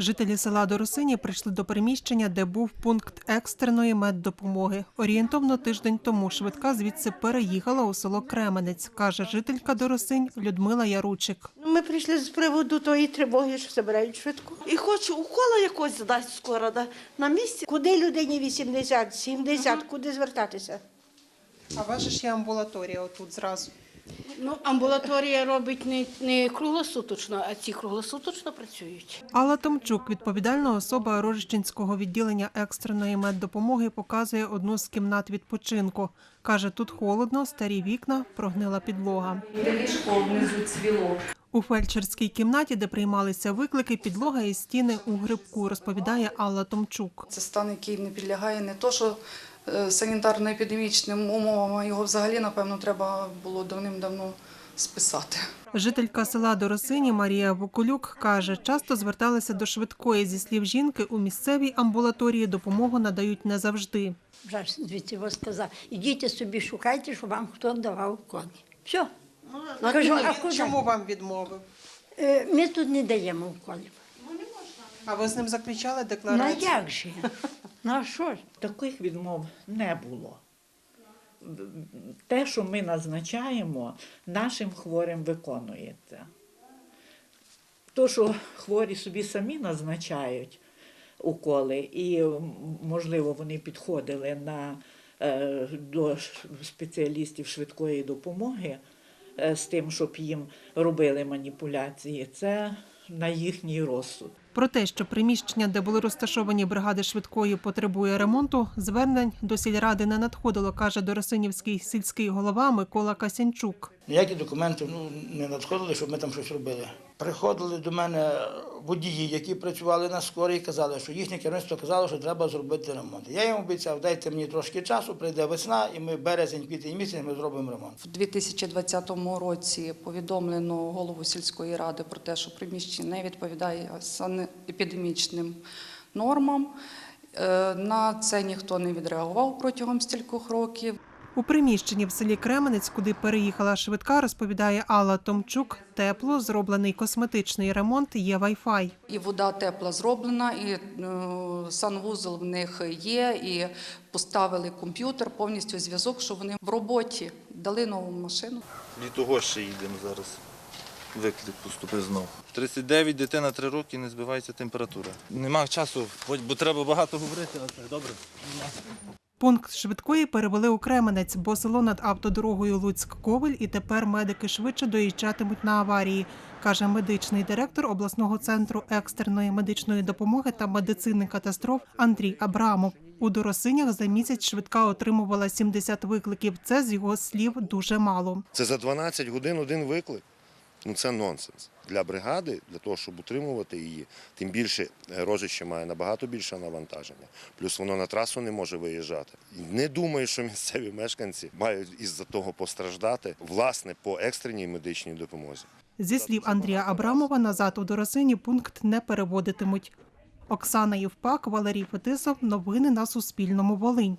Жителі села Доросині прийшли до приміщення, де був пункт екстреної меддопомоги. Орієнтовно тиждень тому швидка звідси переїхала у село Кременець, каже жителька Доросинь Людмила Яручик. Ну, Ми прийшли з приводу тої тривоги, що забирають швидку. І хочу укола якось дасть скоро да, на місці. Куди людині 80, 70, куди звертатися? А ваша ж є амбулаторія отут зразу. Ну, амбулаторія робить не, не круглосуточно, а ці круглосуточно працюють. Алла Томчук, відповідальна особа Рожичинського відділення екстреної меддопомоги, показує одну з кімнат відпочинку. Каже, тут холодно, старі вікна, прогнила підлога. Ліжко внизу цвіло. У фельдшерській кімнаті, де приймалися виклики, підлога і стіни у грибку, розповідає Алла Томчук. Це стан, який не підлягає не то, що е, санітарно-епідемічним умовам, його взагалі, напевно, треба було давним-давно списати. Жителька села Доросині Марія Вукулюк каже, часто зверталися до швидкої. Зі слів жінки, у місцевій амбулаторії допомогу надають не завжди. Вже звідси вас сказав, ідіть собі шукайте, щоб вам хто давав коні. Все. Кажу, а куди? вам відмовив? Е, Ми тут не даємо уколів. А ви з ним заключали Ну декларацію? як же? Ну а що ж? Таких відмов не було. Те, що ми назначаємо, нашим хворим виконується. То, що хворі собі самі назначають уколи, і, можливо, вони підходили на, е, до спеціалістів швидкої допомоги е, з тим, щоб їм робили маніпуляції, це на їхній розсуд. Про те, що приміщення, де були розташовані бригади швидкої, потребує ремонту, звернень до сільради не надходило, каже Доросинівський сільський голова Микола Касянчук. Ніякі документи ну, не надходили, щоб ми там щось робили. Приходили до мене водії, які працювали на скорій, і казали, що їхнє керівництво казало, що треба зробити ремонт. Я їм обіцяв, дайте мені трошки часу, прийде весна, і ми березень, квітень місяць ми зробимо ремонт. В 2020 році повідомлено голову сільської ради про те, що приміщення не відповідає санепідемічним нормам. Е, На це ніхто не відреагував протягом стількох років. У приміщенні в селі Кременець, куди переїхала швидка, розповідає Алла Томчук, тепло, зроблений косметичний ремонт, є вай-фай. І вода тепла зроблена, і е, санвузол в них є, і поставили комп'ютер, повністю зв'язок, що вони в роботі дали нову машину. Від того ще їдемо зараз. Виклик поступив знов. 39, дитина 3 роки, не збивається температура. Нема часу, бо бо треба багато говорити, але це добре. Пункт швидкої перевели у Кременець, бо село над автодорогою Луцьк-Ковель, і тепер медики швидше доїжджатимуть на аварії, каже медичний директор обласного центру екстреної медичної допомоги та медицини катастроф Андрій Абрамов. У Доросинях за місяць швидка отримувала 70 викликів. Це з його слів дуже мало. Це за 12 годин один виклик. Ну це нонсенс. Для бригади, для того, щоб утримувати її, тим більше е, рожище має набагато більше навантаження. Плюс воно на трасу не може виїжджати. Не думаю, що місцеві мешканці мають із-за того постраждати власне по екстреній медичній допомозі. Зі слів Андрія Абрамова, назад у Доросині пункт не переводитимуть. Оксана Євпак, Валерій Фетисов. Новини на Суспільному. Волинь.